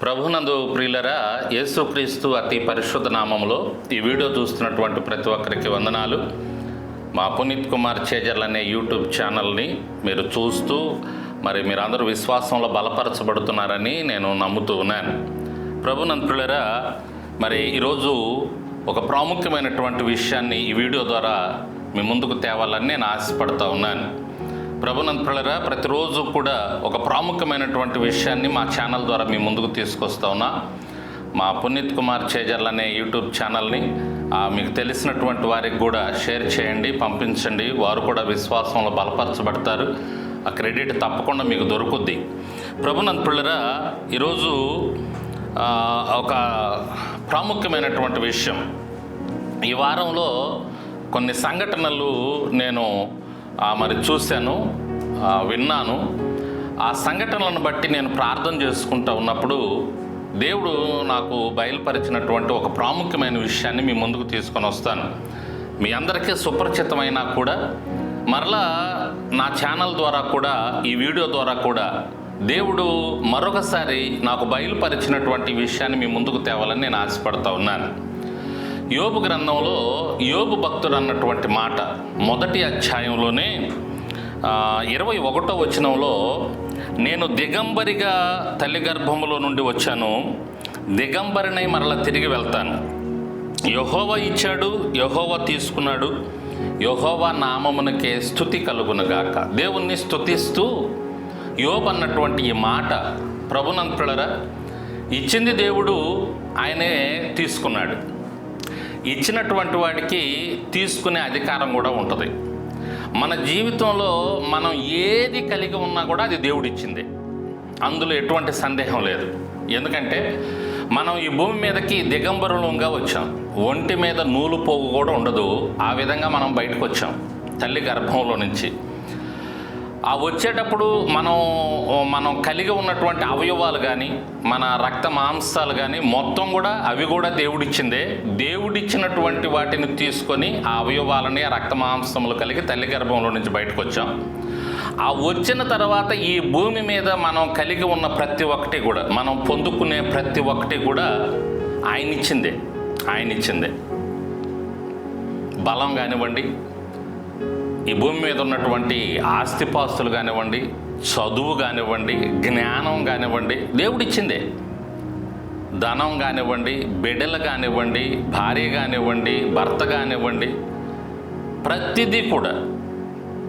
ప్రభునందు ప్రియులరా యేసుక్రీస్తు అతి పరిశుద్ధ నామంలో ఈ వీడియో చూస్తున్నటువంటి ప్రతి ఒక్కరికి వందనాలు. మా పునీత్ కుమార్ చేజర్లు అనే యూట్యూబ్ ఛానల్ని మీరు చూస్తూ మరి మీరందరూ విశ్వాసంలో బలపరచబడుతున్నారని నేను నమ్ముతూ ఉన్నాను. ప్రభునందు ప్రియులరా మరి ఈరోజు ఒక ప్రాముఖ్యమైనటువంటి విషయాన్ని ఈ వీడియో ద్వారా మీ ముందుకు తేవాలని నేను ఆశపడుతూ ఉన్నాను. ప్రభునంతులరా ప్రతిరోజు కూడా ఒక ప్రాముఖ్యమైనటువంటి విషయాన్ని మా ఛానల్ ద్వారా మీ ముందుకు తీసుకొస్తా ఉన్నా. మా పునీత్ కుమార్ చేజర్లు అనే యూట్యూబ్ ఛానల్ని మీకు తెలిసినటువంటి వారికి కూడా షేర్ చేయండి పంపించండి. వారు కూడా విశ్వాసంలో బలపరచబడతారు. ఆ క్రెడిట్ తప్పకుండా మీకు దొరుకుద్ది. ప్రభునంతులరా ఈరోజు ఒక ప్రాముఖ్యమైనటువంటి విషయం. ఈ వారంలో కొన్ని సంఘటనలు నేను మరి చూశాను విన్నాను. ఆ సంఘటనలను బట్టి నేను ప్రార్థన చేసుకుంటూ ఉన్నప్పుడు దేవుడు నాకు బయలుపరిచినటువంటి ఒక ప్రాముఖ్యమైన విషయాన్ని మీ ముందుకు తీసుకొని వస్తాను. మీ అందరికీ సుపరిచితమైనా కూడా మరలా నా ఛానల్ ద్వారా కూడా ఈ వీడియో ద్వారా కూడా దేవుడు మరొకసారి నాకు బయలుపరిచినటువంటి విషయాన్ని మీ ముందుకు తేవాలని నేను ఆశపడుతూ ఉన్నాను. యోబు గ్రంథంలో యోబు భక్తుడు అన్నటువంటి మాట మొదటి అధ్యాయంలోనే ఇరవై ఒకటో వచనంలో నేను దిగంబరిగా తల్లి గర్భములో నుండి వచ్చాను దిగంబరినై మరల తిరిగి వెళ్తాను. యహోవా ఇచ్చాడు యహోవా తీసుకున్నాడు యహోవా నామమునకే స్థుతి కలుగునుగాక. దేవుణ్ణి స్థుతిస్తూ యోబు అన్నటువంటి ఈ మాట ప్రభునంతులరా ఇచ్చింది దేవుడు ఆయనే తీసుకున్నాడు. ఇచ్చినటువంటి వాడికి తీసుకునే అధికారం కూడా ఉంటుంది. మన జీవితంలో మనం ఏది కలిగి ఉన్నా కూడా అది దేవుడిచ్చింది. అందులో ఎటువంటి సందేహం లేదు. ఎందుకంటే మనం ఈ భూమి మీదకి దిగంబరులంగా వచ్చాం. ఒంటి మీద నూలు పోగు కూడా ఉండదు. ఆ విధంగా మనం బయటకు వచ్చాం తల్లి గర్భంలో నుంచి. ఆ వచ్చేటప్పుడు మనం మనం కలిగి ఉన్నటువంటి అవయవాలు కానీ మన రక్త మాంసాలు కానీ మొత్తం కూడా అవి కూడా దేవుడిచ్చిందే. దేవుడిచ్చినటువంటి వాటిని తీసుకొని ఆ అవయవాలని ఆ రక్త మాంసములు కలిగి తల్లి గర్భంలో నుంచి బయటకు వచ్చాం ఆ వచ్చిన తర్వాత ఈ భూమి మీద మనం కలిగి ఉన్న ప్రతి ఒక్కటి కూడా మనం పొందుకునే ప్రతి ఒక్కటి కూడా ఆయన ఇచ్చిందే ఆయన ఇచ్చిందే బలం కానివ్వండి ఈ భూమి మీద ఉన్నటువంటి ఆస్తిపాస్తులు కానివ్వండి చదువు కానివ్వండి జ్ఞానం కానివ్వండి దేవుడిచ్చిందే ధనం కానివ్వండి బిడ్డలు కానివ్వండి భార్య కానివ్వండి భర్త కానివ్వండి ప్రతిదీ కూడా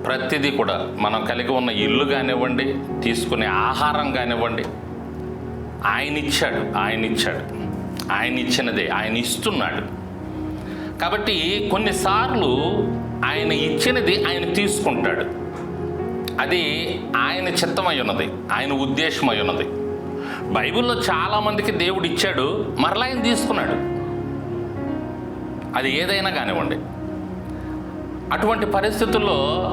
ప్రతిదీ కూడా మనం కలిగి ఉన్న ఇల్లు కానివ్వండి తీసుకునే ఆహారం కానివ్వండి ఆయన ఇచ్చాడు ఆయన ఇచ్చాడు ఆయన ఇచ్చినదే ఆయన ఇస్తున్నాడు. కాబట్టి కొన్నిసార్లు ఆయన ఇచ్చినది ఆయన తీసుకుంటాడు. అది ఆయన చిత్తమై ఉన్నది ఆయన ఉద్దేశమై ఉన్నది బైబిల్లో చాలామందికి దేవుడు ఇచ్చాడు మరలా ఆయన తీసుకున్నాడు. అది ఏదైనా కానివ్వండి. అటువంటి పరిస్థితుల్లో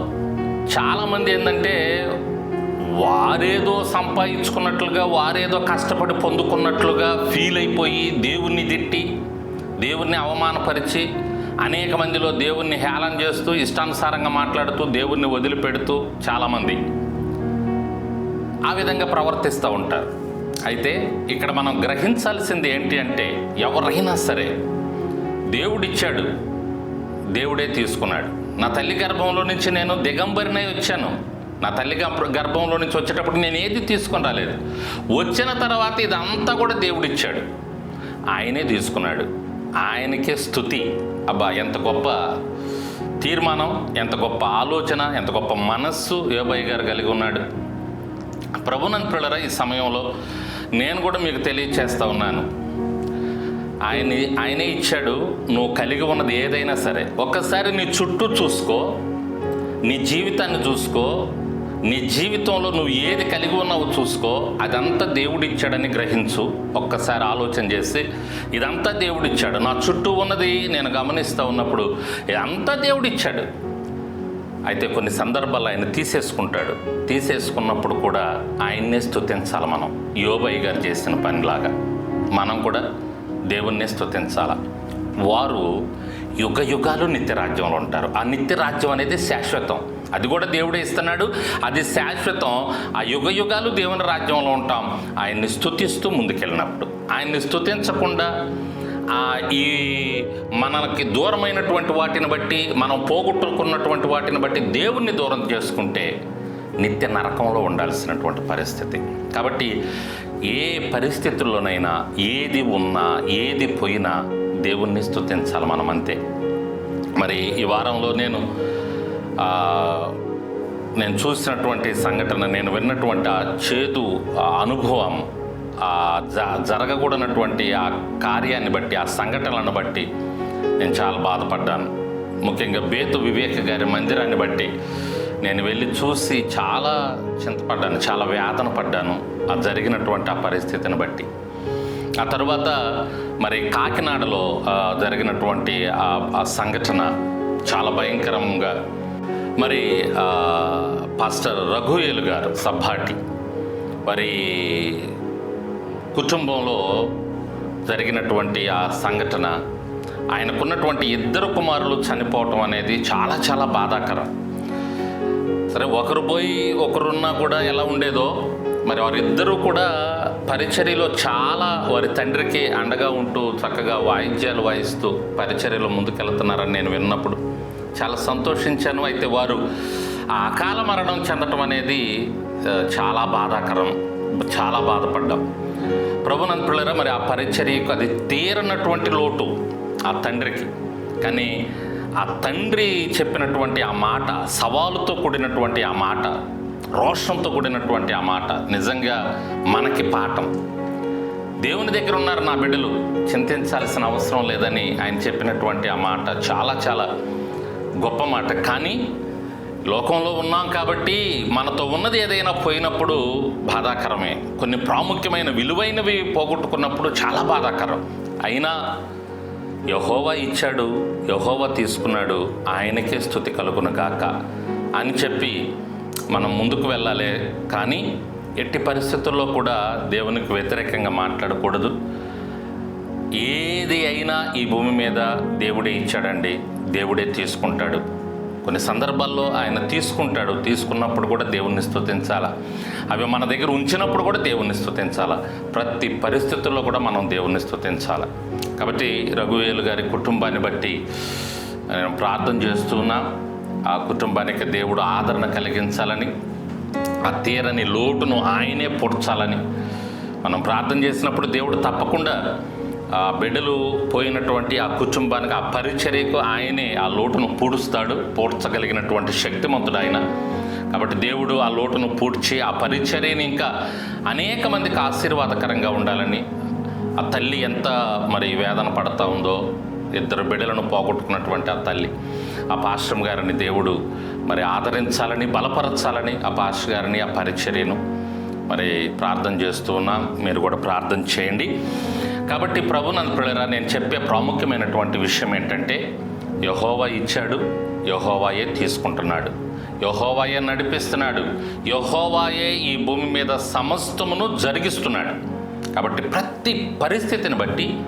చాలామంది ఏంటంటే వారేదో సంపాదించుకున్నట్లుగా వారేదో కష్టపడి పొందుకున్నట్లుగా ఫీల్ అయిపోయి దేవుణ్ణి తిట్టి దేవుణ్ణి అవమానపరిచి అనేక మందిలో దేవుణ్ణి హేళన చేస్తూ ఇష్టానుసారంగా మాట్లాడుతూ దేవుణ్ణి వదిలిపెడుతూ చాలామంది ఆ విధంగా ప్రవర్తిస్తూ ఉంటారు. అయితే ఇక్కడ మనం గ్రహించాల్సింది ఏంటి అంటే ఎవరైనా సరే దేవుడిచ్చాడు దేవుడే తీసుకున్నాడు. నా తల్లి గర్భంలో నుంచి నేను దిగంబరినై వచ్చాను. నా తల్లి గర్భంలో నుంచి వచ్చేటప్పుడు నేను ఏది తీసుకొని రాలేదు. వచ్చిన తర్వాత ఇదంతా కూడా దేవుడిచ్చాడు. ఆయనే తీసుకున్నాడు. ఆయనకే స్థుతి అబ్బా ఎంత గొప్ప తీర్మానం ఎంత గొప్ప ఆలోచన ఎంత గొప్ప మనస్సు యోబయ్య గారు కలిగి ఉన్నాడు. ప్రభునంతులరా ఈ సమయంలో నేను కూడా మీకు తెలియచేస్తా ఉన్నాను. ఆయన ఆయనే ఇచ్చాడు నువ్వు కలిగి ఉన్నది ఏదైనా సరే. ఒక్కసారి నీ చుట్టూ చూసుకో నీ జీవితాన్ని చూసుకో నీ జీవితంలో నువ్వు ఏది కలిగి ఉన్నావో చూసుకో అదంతా దేవుడిచ్చాడని గ్రహించు. ఒక్కసారి ఆలోచన చేసి ఇదంతా దేవుడిచ్చాడు. నా చుట్టూ ఉన్నది నేను గమనిస్తూ ఉన్నప్పుడు ఇదంతా దేవుడిచ్చాడు. అయితే కొన్ని సందర్భాలు ఆయన తీసేసుకుంటాడు. తీసేసుకున్నప్పుడు కూడా ఆయన్నే స్తుతించాలి మనం. యోబయ్య గారు చేసిన పనిలాగా. మనం కూడా దేవుణ్ణే స్తుతించాల? వారు యుగ యుగాలు నిత్యరాజ్యంలో ఉంటారు. ఆ నిత్యరాజ్యం అనేది శాశ్వతం. అది కూడా దేవుడే ఇస్తున్నాడు. అది శాశ్వతం. ఆ యుగ యుగాలు దేవుని రాజ్యంలో ఉంటాం. ఆయన్ని స్థుతిస్తూ ముందుకెళ్ళినప్పుడు. ఆయన్ని స్థుతించకుండా ఆ, ఈ మనకి దూరమైనటువంటి వాటిని బట్టి మనం పోగొట్టుకున్నటువంటి వాటిని బట్టి దేవుణ్ణి దూరం చేసుకుంటే నిత్య నరకంలో ఉండాల్సినటువంటి పరిస్థితి. కాబట్టి ఏ పరిస్థితుల్లోనైనా ఏది ఉన్నా ఏది పోయినా దేవుణ్ణి స్థుతించాలి మనం అంతే మరి ఈ వారంలో నేను నేను చూసినటువంటి సంఘటన నేను విన్నటువంటి ఆ చేదు ఆ అనుభవం ఆ జ జరగకూడనటువంటి ఆ కార్యాన్ని బట్టి ఆ సంఘటనలను బట్టి నేను చాలా బాధపడ్డాను. ముఖ్యంగా బేతు వివేక్ గారి మందిరాన్ని బట్టి నేను వెళ్ళి చూసి చాలా చింతపడ్డాను చాలా వేదన పడ్డాను. ఆ జరిగినటువంటి ఆ పరిస్థితిని బట్టి. ఆ తర్వాత మరి కాకినాడలో జరిగినటువంటి ఆ సంఘటన చాలా భయంకరంగా మరి పాస్టర్ రఘుయేలు గారు సబ్బాటి మరి కుటుంబంలో జరిగినటువంటి ఆ సంఘటన ఆయనకున్నటువంటి ఇద్దరు కుమారులు చనిపోవటం అనేది చాలా చాలా బాధాకరం. సరే ఒకరు పోయి ఒకరున్నా కూడా ఎలా ఉండేదో మరి వారిద్దరూ కూడా పరిచర్యలో చాలా వారి తండ్రికి అండగా ఉంటూ చక్కగా వాయిద్యాలు వాయిస్తూ పరిచర్యలో ముందుకెళ్తున్నారని నేను విన్నప్పుడు చాలా సంతోషించాను. అయితే వారు ఆ అకాల మరణం చెందటం అనేది చాలా బాధాకరం. చాలా బాధపడ్డాం. ప్రభునంతులరా మరి ఆ పరిచర్యకు అది తీరనటువంటి లోటు ఆ తండ్రికి. కానీ ఆ తండ్రి చెప్పినటువంటి ఆ మాట సవాలుతో కూడినటువంటి ఆ మాట రోషంతో కూడినటువంటి ఆ మాట. నిజంగా మనకి పాఠం. దేవుని దగ్గర ఉన్నారు నా బిడ్డలు. చింతించాల్సిన అవసరం లేదని ఆయన చెప్పినటువంటి ఆ మాట చాలా చాలా గొప్ప మాట. కానీ లోకంలో ఉన్నాం కాబట్టి మనతో ఉన్నది ఏదైనా పోయినప్పుడు బాధాకరమే. కొన్ని ప్రాముఖ్యమైన విలువైనవి పోగొట్టుకున్నప్పుడు చాలా బాధాకరం. అయినా యహోవా ఇచ్చాడు యహోవా తీసుకున్నాడు ఆయనకే స్థుతి కలుగును గాక అని చెప్పి మనం ముందుకు వెళ్ళాలి కానీ ఎట్టి పరిస్థితుల్లో కూడా దేవునికి వ్యతిరేకంగా మాట్లాడకూడదు. ఏది అయినా ఈ భూమి మీద దేవుడే ఇచ్చాడండి దేవుడే తీసుకుంటాడు. కొన్ని సందర్భాల్లో ఆయన తీసుకుంటాడు తీసుకున్నప్పుడు కూడా దేవుణ్ణి స్తుతించాలా? అవి మన దగ్గర ఉంచినప్పుడు కూడా దేవుణ్ణి స్థుతించాలా ప్రతి పరిస్థితుల్లో కూడా మనం దేవుణ్ణి స్థుతించాలా కాబట్టి రఘువేలు గారి కుటుంబాన్ని బట్టి నేను ప్రార్థన చేస్తున్నా. ఆ కుటుంబానికి దేవుడు ఆదరణ కలిగించాలని ఆ తీరని లోటును ఆయనే పొడ్చాలని. మనం ప్రార్థన చేసినప్పుడు దేవుడు తప్పకుండా ఆ బిడ్డలు పోయినటువంటి ఆ కుటుంబానికి ఆ పరిచర్యకు ఆయనే ఆ లోటును పూడుస్తాడు పూడ్చగలిగినటువంటి శక్తిమంతుడు ఆయన. కాబట్టి దేవుడు ఆ లోటును పూడ్చి ఆ పరిచర్యని ఇంకా అనేక మందికి ఆశీర్వాదకరంగా ఉండాలని ఆ తల్లి ఎంత మరి వేదన పడతా ఉందో ఇద్దరు బిడ్డలను పోగొట్టుకున్నటువంటి ఆ తల్లి. ఆ పాశ్రం గారిని దేవుడు మరి ఆదరించాలని బలపరచాలని ఆ పాస్టర్ గారిని ఆ పరిచర్యను మరి ప్రార్థన చేస్తూ ఉన్నాం. మీరు కూడా ప్రార్థన చేయండి. కాబట్టి ప్రభు నన్ను పిల్లరా నేను చెప్పే ప్రాముఖ్యమైనటువంటి విషయం ఏంటంటే యహోవా ఇచ్చాడు యహోవాయే తీసుకుంటున్నాడు. యహోవాయే నడిపిస్తున్నాడు. యహోవాయే ఈ భూమి మీద సమస్తమును జరిగిస్తున్నాడు. కాబట్టి ప్రతి పరిస్థితిని బట్టి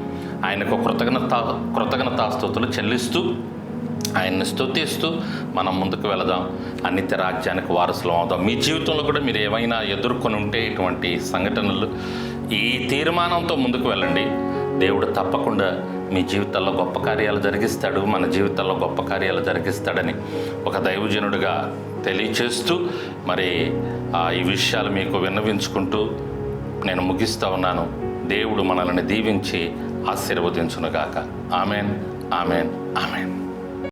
ఆయనకు కృతజ్ఞత కృతజ్ఞతాస్తుతులు చెల్లిస్తూ ఆయన్ని స్తుతిస్తూ మనం ముందుకు వెళదాం. అనిత్య రాజ్యానికి వారసులం అవుదాం. మీ జీవితంలో కూడా మీరు ఏమైనా ఎదుర్కొని ఉంటే ఇటువంటి సంఘటనలు ఈ తీర్మానంతో ముందుకు వెళ్ళండి. దేవుడు తప్పకుండా మీ జీవితాల్లో గొప్ప కార్యాలు జరిగిస్తాడు. మన జీవితాల్లో గొప్ప కార్యాలు జరిగిస్తాడని ఒక దైవజనుడిగా తెలియచేస్తూ మరి ఆ, ఈ విషయాలు మీకు విన్నవించుకుంటూ నేను ముగిస్తూ ఉన్నాను. దేవుడు మనల్ని దీవించి ఆశీర్వదించునుగాక. Amen amen amen.